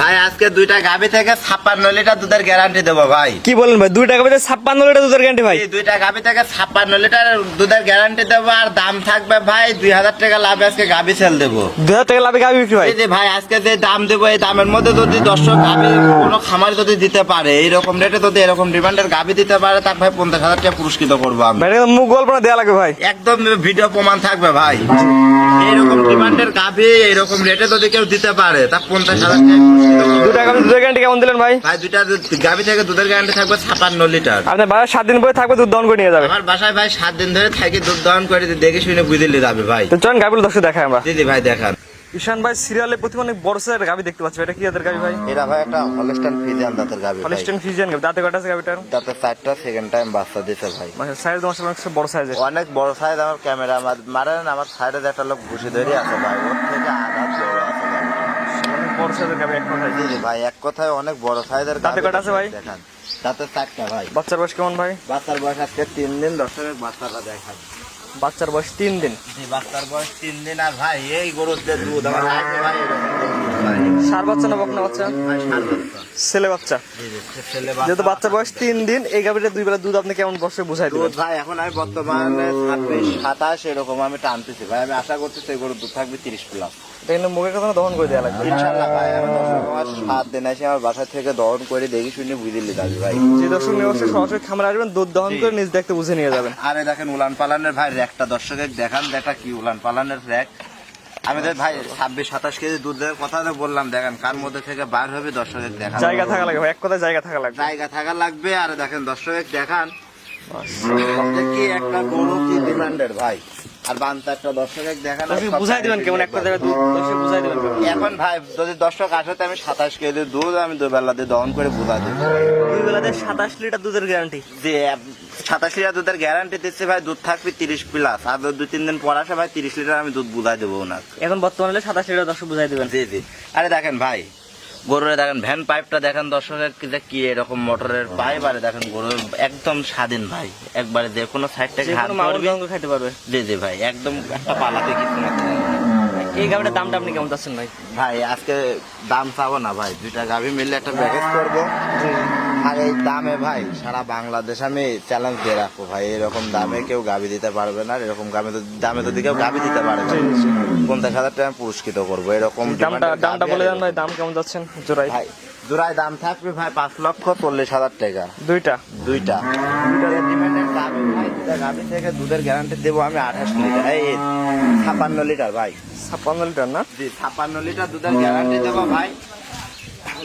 ভাই আজকে দুইটা গাভি থেকে ছাপ্পান্ন লিটার দুধের গ্যারান্টি দেবো ভাই। কি বলেন ভাই দুই টাকা বেঁধে ছাপ্পান্ন লিটার দুধের গ্যারান্টি ভাই? দুইটা গাভি থেকে ছাপ্পান্ন লিটার দুধের গ্যারান্টি দেবো আর দাম থাকবে ভাই দুই হাজার টাকা লাভে আজকে গাভি সেল দেবো। দুই হাজার টাকা লাভে গাবি বিক্রি ভাই যে ভাই আজকে যে দাম দেবো এই দামের মধ্যে যদি দর্শক গাভি কোনো খামার যদি দিতে পারে এইরকম রেটে যদি এরকম ডিমান্ডের গাভি দিতে পারে তার ভাই পঞ্চাশ হাজার টাকা পুরস্কৃত করব আমি। মুখ গল্প না দেওয়া লাগবে ভাই। একদম ভিডিও প্রমাণ থাকবে ভাই। এইরকম ডিমান্ডের গাভি এইরকম রেটে যদি কেউ দিতে পারে তা পঞ্চাশ হাজার টাকা দুধের গ্যারান্টি কেমন দিলেন ভাই? ভাই দুইটা গাভি থেকে দুধের গ্যারান্টি থাকবে ছাপান্ন লিটার। আপনার সাত দিন পরে থাকবে দুধ দহন করে নিয়ে যাবে। আমার বাসায় ভাই সাত দিন ধরে থাকি দুধ দহন করে দেখে শুনে বুঝে যাবে ভাই। তো চলেন গাবিগুলো দর্শক দেখাই আমরা। দিদি ভাই দেখান। ঈশান ভাই সিরিয়ালে প্রতি অনেক বড় সাইজের গাবি দেখতে পাচ্ছি। এটা কি জাতের গাবি ভাই? এটা ভাই একটা হলস্টাইন ফ্রিজিয়ান দাঁতের গাভি ভাই। হলিস্টেন ফিজিয়ান গাবি দাঁতে কটা আছে গাবিটার দাঁতের চারটা সেকেন্ড টাইম বাচ্চা দিতে ভাই। মানে সাইজ বড় অনেক বড় সাইজ আমার ক্যামেরা মারেন আমার সাইডে একটা লোক ঘুষি ধরে আছে ভাই ওর থেকে বড় সাইজের গাবি এক কথায়। জি জি ভাই এক কথায় অনেক বড় সাইজের দাঁতে কটা আছে ভাই? দেখান। দাঁতের চারটা ভাই। বাচ্চার বয়স কেমন ভাই? বাচ্চার বয়স আজকে তিন দিন দর্শকের বাচ্চারা দেখান। বাচ্চার বয়স তিন দিন। জি বাচ্চার বয়স তিন দিন। আর ভাই এই গরুর যে দুধ আমার ভাই। সার বাচ্চা না বকনা বাচ্চা? ভাই, সার বাচ্চা। ছেলে বাচ্চা। জি, জি, ছেলে যেহেতু বাচ্চার বয়স তিন দিন এই গাবিটা দুই বেলা দুধ আপনি কেমন বসে বুঝাই দেবেন? ভাই এখন আমি বর্তমানে ছাব্বিশ সাতাশ এরকম আমি টানতেছি ভাই। আমি আশা করতেছি এই গরুর দুধ থাকবে তিরিশ প্লাস এটা কিন্তু মুখের কথা দহন করে দেওয়া লাগবে। ইনশাল্লাহ ভাই আমি সাত দিন আমার বাসা থেকে দহন করে দেখি শুনে বুঝে যাবি ভাই। যে দর্শক নিয়ে অবশ্যই সরাসরি খামারে আসবেন দুধ দহন করে নিজ দেখতে বুঝে নিয়ে যাবেন। আরে দেখেন উলান পালানের ভাই র্যাকটা দর্শকের দেখান দেখা কি উলান পালানের র্যাক। আমি তো ভাই ছাব্বিশ সাতাশ কেজি দুধ দেওয়ার কথা তো বললাম দেখেন কার মধ্যে থেকে বার হবে দর্শকের দেখান জায়গা থাকা লাগবে এক কথা জায়গা থাকা লাগবে। জায়গা থাকা লাগবে আর দেখেন দর্শকের দেখান। কি একটা গরু কি ডিমান্ডের ভাই। আর বান্তা একটা দর্শকের দেখান বুঝাই দিবেন কেমন? এক কথায় দুধ বুঝাই দিবেন এখন ভাই যদি দর্শক আসে আমি সাতাশ কেজি দুধ আমি দুবেলা দিয়ে দহন করে বুঝা দুই বেলাতে সাতাশ লিটার দুধের গ্যারান্টি যে সাতাশ লিটার দুধের গ্যারান্টি দিচ্ছে ভাই দুধ থাকবে তিরিশ প্লাস আর দুই তিন দিন পর আসে ভাই তিরিশ লিটার আমি দুধ বুঝাই দেবো ওনার এখন বর্তমানে সাতাশ লিটার দর্শক বুঝাই দিবেন। জি জি। আরে দেখেন ভাই গরুরে দেখেন ভ্যান পাইপটা দেখেন দর্শকের কি এরকম মোটরের পাইপ আরে দেখেন গরুর একদম স্বাধীন ভাই। একবারে যে কোনো সাইড থেকে হাত ধরবি খাইতে পারবে। জি জি ভাই একদম একটা পালাতে কিছু না। এই গাবিটার দামটা আপনি কেমন চাচ্ছেন ভাই? ভাই আজকে দাম চাবো না ভাই দুইটা গাভি মিললে একটা প্যাকেজ করব। আর এই দামে ভাই সারা বাংলাদেশ আমি চ্যালেঞ্জ দিয়ে রাখব ভাই এরকম দামে কেউ গাভি দিতে পারবে না এরকম দামে তো- দামে যদি কেউ গাভি দিতে পারবে না। পঞ্চাশ হাজার টাকা পুরস্কৃত করব। এরকম দামটা দামটা বলে দেন ভাই দাম কেমন যাচ্ছেন? জোড়াই। ভাই জোড়ায় দাম থাকবে ভাই পাঁচ লক্ষ চল্লিশ হাজার টাকা। দুইটা? দুইটা। গাভি থেকে দুধের গ্যারান্টি দেবো আমি আঠাশ লিটার। এই ছাপান্ন লিটার ভাই। ছাপ্পান্ন লিটার না? জি ছাপান্ন লিটার দুধের গ্যারান্টি দেবো ভাই।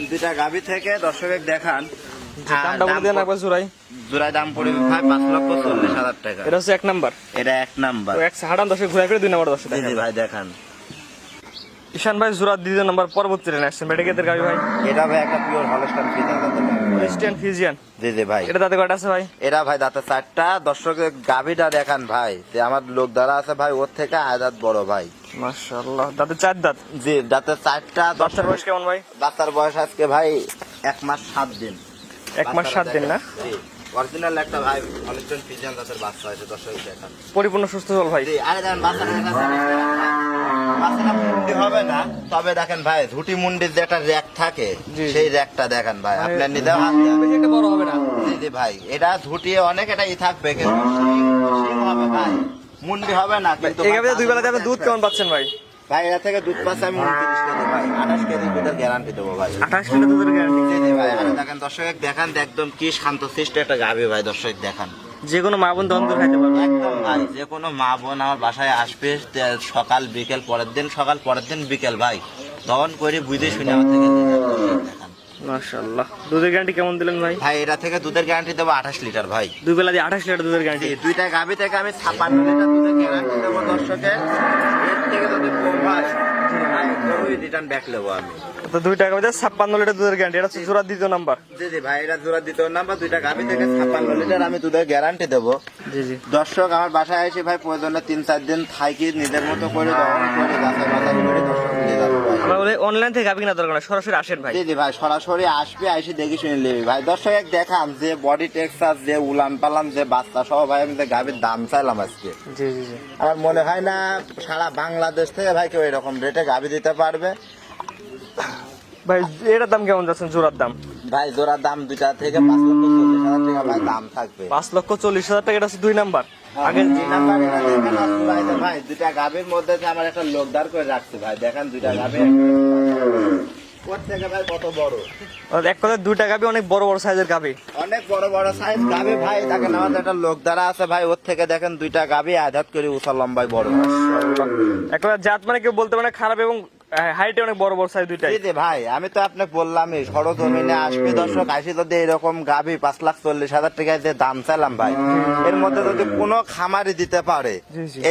দুইটা গাভি থেকে দর্শকের দেখান। দামটা বলে দেন একবার জোড়াই। জোড়ায় দাম পড়বে ভাই পাঁচ লক্ষ চল্লিশ হাজার টাকা। এটা হচ্ছে এক নাম্বার। এটা এক নাম্বার। এক হাঁটান দশে ঘুরে ফিরে দুই নাম্বার দশে জি ভাই দেখান। ঈশান ভাই জোড়া দ্বিতীয় নাম্বার পরবর্তী ট্রেনে আসছেন। মেডিকেলের গাড়ি ভাই? এটা ভাই একটা পিওর হলস্টান ফিজার দাঁতের গাভি ভাই। ক্রিস্টিয়ান ফিজিয়ান জি জি ভাই। এটা তাতে কয়টা আছে ভাই? এরা ভাই দাঁতের চারটা। দর্শকের গাভিটা দেখান ভাই। যে আমার লোক দ্বারা আছে ভাই ওর থেকে আয়াত বড় ভাই। মাশাআল্লাহ। দাঁতে চার দাঁত? জি দাঁতের চারটা। বাচ্চার বয়স কেমন ভাই? বাচ্চার বয়স আজকে ভাই এক মাস সাত দিন। এক মাস সাত দিন না? অরিজিনাল একটা ভাই বাচ্চা দর্শক দেখান পরিপূর্ণ সুস্থ চল ভাই। আরে দেখেন বাচ্চাটা বাচ্চাটা মুন্ডি হবে না তবে দেখেন ভাই ঝুটি মুন্ডির যে একটা র্যাক থাকে সেই র্যাকটা দেখেন ভাই আপনার নিতে হাত দেন। বড় হবে না। জি জি ভাই এটা ঝুটিয়ে অনেক এটা ই থাকবে কিন্তু হবে ভাই। মুন্ডি হবে না কিন্তু দুই দুধ কেমন পাচ্ছেন ভাই? ভাই এটা থেকে দুধ পাচ্ছে আমি উনত্রিশ কেজি ভাই। আঠাশ কেজি দুধের গ্যারান্টি দেবো ভাই। আঠাশ দুধের গ্যারান্টি দেখেন দর্শক দেখান একদম কি শান্ত শিষ্ট একটা গাভি ভাই। দর্শক দেখান। যে কোনো মা বোন করে খাইতে পারবে। একদম ভাই যে কোনো মা বোন আমার বাসায় আসবে সকাল বিকেল পরের দিন সকাল পরের দিন বিকেল ভাই। দহন করে বুঝে শুনে আমার থেকে দেখান। মাশাআল্লাহ। দুধের গ্যারান্টি কেমন দিলেন ভাই? ভাই এটা থেকে দুধের গ্যারান্টি দেবো আঠাশ লিটার ভাই। দুই বেলা দিয়ে আঠাশ লিটার দুধের গ্যারান্টি দুইটা গাভি থেকে আমি ছাপান্ন লিটার দুধের গ্যারান্টি দেবো দর্শকের। এর থেকে যদি কম হয় ভাই। গরুই রিটার্ন ব্যাক নেব আমি। তো দুই টাকা বাজে ছাপ্পান্ন লিটার দুধের গ্যারান্টি এটা হচ্ছে জোড়া দ্বিতীয় নাম্বার জি জি ভাই এটা জোড়া দ্বিতীয় নাম্বার থেকে ছাপ্পান্ন লিটার আমি দুধের গ্যারান্টি দেবো। জি জি। দর্শক আমার বাসায় এসে ভাই প্রয়োজনে তিন চার দিন থাকি নিজের মতো করে দহন করে ভাই অনলাইন থেকে গাবি কিনা দরকার না সরাসরি আসেন ভাই। জি জি ভাই সরাসরি আসবে এসে দেখি শুনে নেবে ভাই। দর্শক এক দেখান যে বডি টেক্সচার যে উলান পালান যে বাচ্চা সহ ভাই আমি যে গাবির দাম চাইলাম আজকে। জি জি জি। আমার মনে হয় না সারা বাংলাদেশ থেকে ভাই কেউ এরকম রেটে গাবি দিতে পারবে। ভাই এটার দাম কেমন যাচ্ছেন জোড়ার দাম? ভাই জোড়ার দাম দুইটা থেকে পাঁচ লক্ষ চল্লিশ হাজার টাকা ভাই দাম থাকবে। পাঁচ লক্ষ চল্লিশ হাজার টাকা এটা হচ্ছে দুই নাম্বার। আগে যে নাম্বার এটা দেখেন ভাই, দুইটা গাভীর মধ্যে আমার একটা লোকদার করে রাখছে ভাই দেখেন দুইটা গাভী ওর থেকে ভাই কত বড়? এক দুইটা গাবি অনেক বড় বড় সাইজের গাবি অনেক বড় বড় সাইজ গাভী ভাই দেখেন আমাদের একটা লোক দ্বারা আছে ভাই ওর থেকে দেখেন দুইটা গাভী আঘাত করে উষা লম্বাই বড়। এক জাত মানে কেউ বলতে পারে খারাপ এবং হাইটে অনেক বড় বড় সাইজ দুইটাই। জি ভাই আমি তো আপনাকে বললামই সরজমিনে আসবে দর্শক আসি যদি এরকম গাভী পাঁচ লাখ চল্লিশ হাজার টাকায় যে দাম চাইলাম ভাই এর মধ্যে যদি কোনো খামারি দিতে পারে।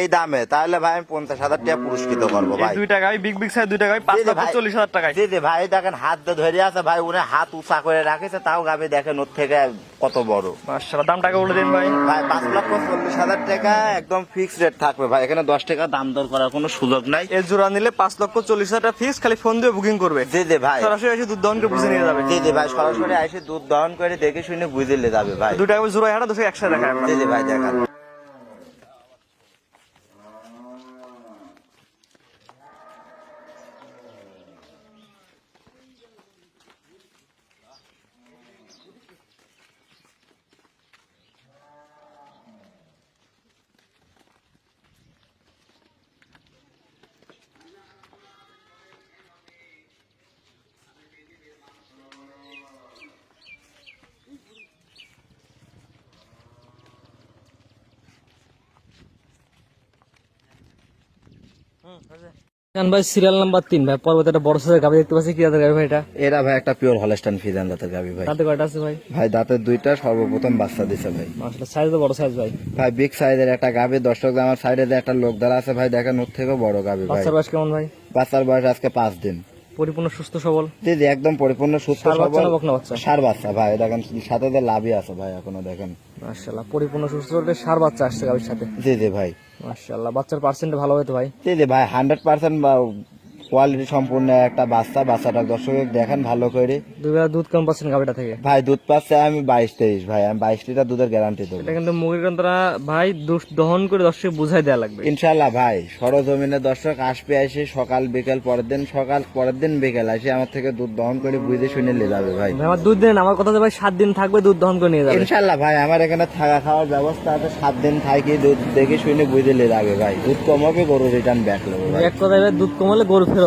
এই দামে তাহলে ভাই আমি পঞ্চাশ হাজার টাকা পুরস্কৃত করব ভাই। দুইটা গাবি বিগ বিগ সাইজ দুইটা গাবি পাঁচ ভাই। চল্লিশ হাজার জি জি ভাই দেখেন হাত ধরে আছে ভাই উনি হাত উঁচা করে রাখেছে তাও গাভী দেখেন ওর থেকে কত বড়। মাশাআল্লাহ দামটাকে বলে দিন ভাই। ভাই পাঁচ লক্ষ চল্লিশ হাজার টাকা একদম ফিক্সড রেট থাকবে ভাই এখানে দশ টাকা দাম দর করার কোনো সুযোগ নাই। এর জোড়া নিলে পাঁচ লক্ষ চল্লিশ টাকা ফিক্স খালি ফোন দিয়ে বুকিং করবে। জি জি ভাই। সরাসরি এসে দুধ দহন করে বুঝে নিয়ে যাবে। জি জি ভাই সরাসরি এসে দুধ দহন করে দেখে শুনে বুঝে নিয়ে যাবে ভাই। দুটো জোড়া হারা দুশো একসাথে টাকা জি জি ভাই দেখান। ভাই সিরিয়াল নাম্বার তিন ভাই পর্বতে একটা বড় সাইজের গাভি দেখতে পাচ্ছি। কি জাতের গাভি ভাই এটা? এরা ভাই একটা পিওর হলস্টাইন ফিজান দাঁতের গাবি ভাই। দাঁতে কয়টা আছে ভাই? ভাই দাঁতের দুইটা সর্বপ্রথম বাচ্চা দিছে ভাই। মাসটা সাইজ তো বড় সাইজ ভাই। ভাই বিগ সাইজের একটা গাবি দর্শক আমার সাইডে একটা লোক দাঁড়া আছে ভাই দেখেন ওর থেকে বড় গাভী ভাই। বাচ্চার বয়স কেমন ভাই? বাচ্চার বয়স আজকে পাঁচ দিন। পরিপূর্ণ সুস্থ সবল? জি জি একদম পরিপূর্ণ সুস্থ সবল। সার বাচ্চা ভাই দেখেন সাথে লাভই আছে ভাই এখনও দেখেন। মাশাআল্লাহ পরিপূর্ণ সুস্থ সবল সার বাচ্চা আসছে গাভির সাথে। জি জি ভাই। মাশাআল্লাহ বাচ্চার পার্সেন্ট ভালো হয়তো ভাই? জি জি ভাই হান্ড্রেড পার্সেন্ট কোয়ালিটি সম্পূর্ণ একটা বাচ্চা বাচ্চাটা দর্শক দেখেন ভালো করে। দুই বেলা দুধ কম পাচ্ছেন গাভিটা থেকে? ভাই দুধ পাচ্ছে আমি বাইশ তেইশ ভাই আমি বাইশ লিটার দুধের গ্যারান্টি দেবো। এটা কিন্তু মুগের কান্তরা ভাই দুধ দহন করে দর্শক বুঝাই দেওয়া লাগবে। ইনশাল্লাহ ভাই সরজমিনে দর্শক আসবে এসে সকাল বিকেল পরের দিন সকাল পরের দিন বিকেল আসে আমার থেকে দুধ দহন করে বুঝে শুনে নিয়ে যাবে ভাই। আমার দুধ দিন আমার কথা ভাই সাত দিন থাকবে দুধ দহন করে নিয়ে যাবে। ইনশাল্লাহ ভাই আমার এখানে থাকা খাওয়ার ব্যবস্থা আছে সাত দিন থাকি দুধ দেখে শুনে বুঝে নিয়ে যাবে ভাই। দুধ কমাবে গরু রিটার্ন ব্যাক নেব এক কথা দুধ কমালে গরু ফেরত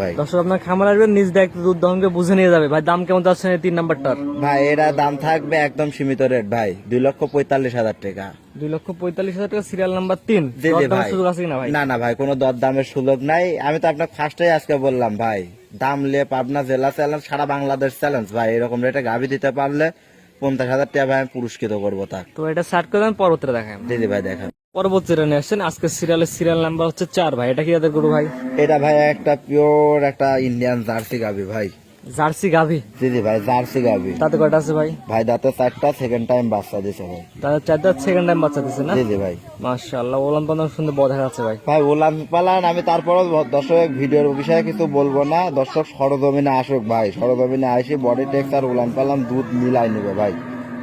ভাই। দর্শক আপনার খামার আসবে নিজ দায়িত্ব দুধ দহন বুঝে নিয়ে যাবে। ভাই দাম কেমন যাচ্ছে এই তিন নাম্বারটার? ভাই এরা দাম থাকবে একদম সীমিত রেট ভাই। দুই লক্ষ পঁয়তাল্লিশ হাজার টাকা। দুই লক্ষ পঁয়তাল্লিশ হাজার টাকা সিরিয়াল নাম্বার তিন। ভাই। সুযোগ আছে কিনা ভাই? না না ভাই কোনো দর দামের সুযোগ নাই। আমি তো ফার্স্টেই আজকে বললাম ভাই দাম লে পাবনা জেলা চ্যালেঞ্জ সারা বাংলাদেশ চ্যালেঞ্জ ভাই। এরকম রেটে গাভি দিতে পারলে পঞ্চাশ হাজার টাকা ভাই আমি পুরস্কৃত করব তাক। তো এটা স্টার্ট করে পরবর্তীতে জি জি ভাই দেখেন। পরবর্তী আসছেন। আজকে সিরিয়ালের সিরিয়াল নাম্বার হচ্ছে চার ভাই। এটা কি যাদের গরু ভাই? এটা ভাই একটা পিওর একটা ইন্ডিয়ান জার্সি ভাই। জার্সি গাভি? জি জি ভাই জার্সি গাভি। তাতে কয়টা আছে ভাই? ভাই দাঁতে চারটা সেকেন্ড টাইম বাচ্চা দিছে ভাই। চারটা সেকেন্ড টাইম বাচ্চা না? জি জি ভাই। মাশাআল্লাহ ওলান পালান সুন্দর বড় দেখা যাচ্ছে ভাই। ভাই ওলান পালান আমি তারপরও দর্শক ভিডিওর বিষয়ে কিছু বলব না। দর্শক সরজমিনে আসুক ভাই সরজমিনে আসি বডি টেক্স আর উলান পালান দুধ মিলাই নেবে ভাই।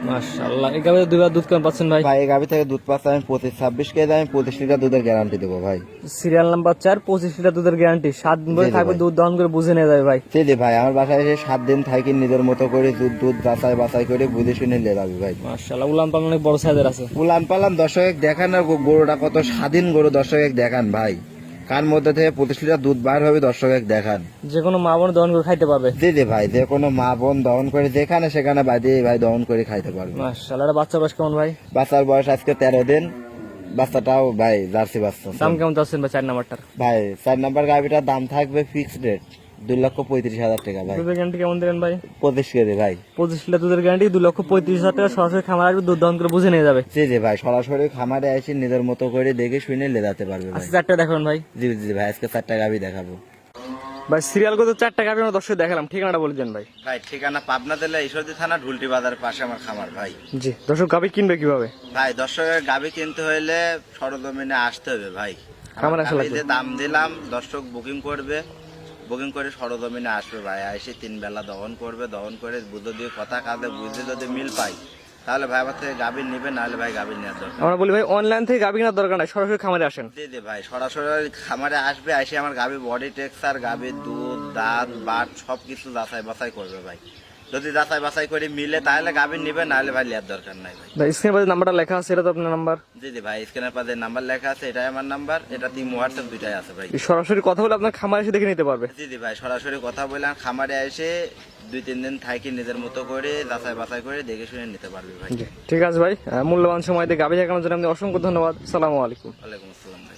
মাশাআল্লাহ। এই দুইবার দুধ কেমন পাচ্ছেন ভাই? ভাই এই গাভি থেকে দুধ পাচ্ছে আমি পঁচিশ ছাব্বিশ কেজি আমি পঁচিশ লিটার দুধের গ্যারান্টি দেবো ভাই। সিরিয়াল নাম্বার চার পঁচিশ লিটার দুধের গ্যারান্টি সাত দিন ধরে থাকবে দুধ দহন করে বুঝে নিয়ে যাবে ভাই। জি জি ভাই আমার বাসায় এসে সাত দিন থাকি নিজের মতো করে দুধ দুধ বাছাই বাছাই করে বুঝে শুনে নিয়ে যাবি ভাই। মাশাআল্লাহ উলান পালান অনেক বড় সাইজের আছে। উলান পালান দর্শক দেখান না গরুটা কত স্বাধীন গরু দর্শক দেখান ভাই। কার মধ্যে থেকে পঁচিশ লিটার দুধ বার হবে দর্শক দেখান। যে কোনো মা বোন দহন করে খাইতে পারবে। দিদি ভাই যে কোনো মা বোন দহন করে যেখানে সেখানে বাদে ভাই দহন করে খাইতে পারবে। মাশাআল্লাহ বাচ্চা বয়স কেমন ভাই? বাচ্চার বয়স আজকে তেরো দিন বাচ্চাটাও ভাই জার্সি বাচ্চা। দাম কেমন যাচ্ছেন ভাই চার নাম্বারটার? ভাই চার নাম্বার গাড়িটার দাম থাকবে ফিক্সড রেট দুই লক্ষ পঁয়ত্রিশ হাজার টাকা ভাই। দুধের গ্যারান্টি কেমন দিলেন ভাই? পঁচিশ কেজি ভাই। পঁচিশ লিটার দুধের গ্যারান্টি দু লক্ষ পঁয়ত্রিশ হাজার টাকা সরাসরি খামার আসবে দুধ দহন করে বুঝে নিয়ে যাবে। জি জি ভাই সরাসরি খামারে এসে নিজের মতো করে দেখে শুনে লেদাতে পারবে ভাই। চারটা দেখাবেন ভাই। জি জি ভাই আজকে চারটা গাভি দেখাবো। ভাই সিরিয়াল কত চারটা গাবি আমরা দর্শক দেখালাম ঠিকানাটা বলে দেন ভাই। ভাই ঠিকানা পাবনা জেলা ঈশ্বরদী থানা ঢুলটি বাজারের পাশে আমার খামার ভাই। জি দর্শক গাবি কিনবে কীভাবে? ভাই দর্শকের গাভি কিনতে হইলে সরজমিনে আসতে হবে ভাই। খামারে আসা আমি লাগবে। যে দাম দিলাম দর্শক বুকিং করবে। বুকিং করে সরজমিনে আসবে ভাই এসে তিন বেলা দহন করবে দহন করে বুদ্ধ দিয়ে কথা কাঁদে বুঝে যদি মিল পাই তাহলে ভাই আমার থেকে গাভীর নিবে নাহলে ভাই গাভীর নেওয়ার দরকার আমরা বলি ভাই অনলাইন থেকে গাভী কেনার দরকার নাই সরাসরি খামারে আসেন। জি জি ভাই সরাসরি খামারে আসবে এসে আমার গাভী বডি টেক্সচার গাভীর দুধ দাঁত বাট সব কিছু যাচাই বাছাই করবে ভাই। যদি যাচাই বাছাই করে মিলে তাহলে গাভীর নিবে নাহলে ভাই লিয়ার দরকার নাই ভাই। ভাই স্ক্রিনে পাশে নাম্বারটা লেখা আছে এটা তো আপনার নাম্বার জি জি ভাই স্ক্যানের পাশে নাম্বার লেখা আছে এটাই আমার নাম্বার এটা তিন হোয়াটসঅ্যাপ দুইটাই আছে ভাই। সরাসরি কথা বলে আপনার খামারে এসে দেখে নিতে পারবে। জি জি ভাই সরাসরি কথা বললাম খামারে এসে দুই তিন দিন থাকি নিজের মতো করে যাচাই বাছাই করে দেখে শুনে নিতে পারবে ভাই। ঠিক আছে ভাই মূল্যবান সময় দিয়ে গাভী দেখানোর জন্য আপনি অসংখ্য ধন্যবাদ। সালামু আলাইকুম। ওয়ালাইকুম আসসালাম ভাই।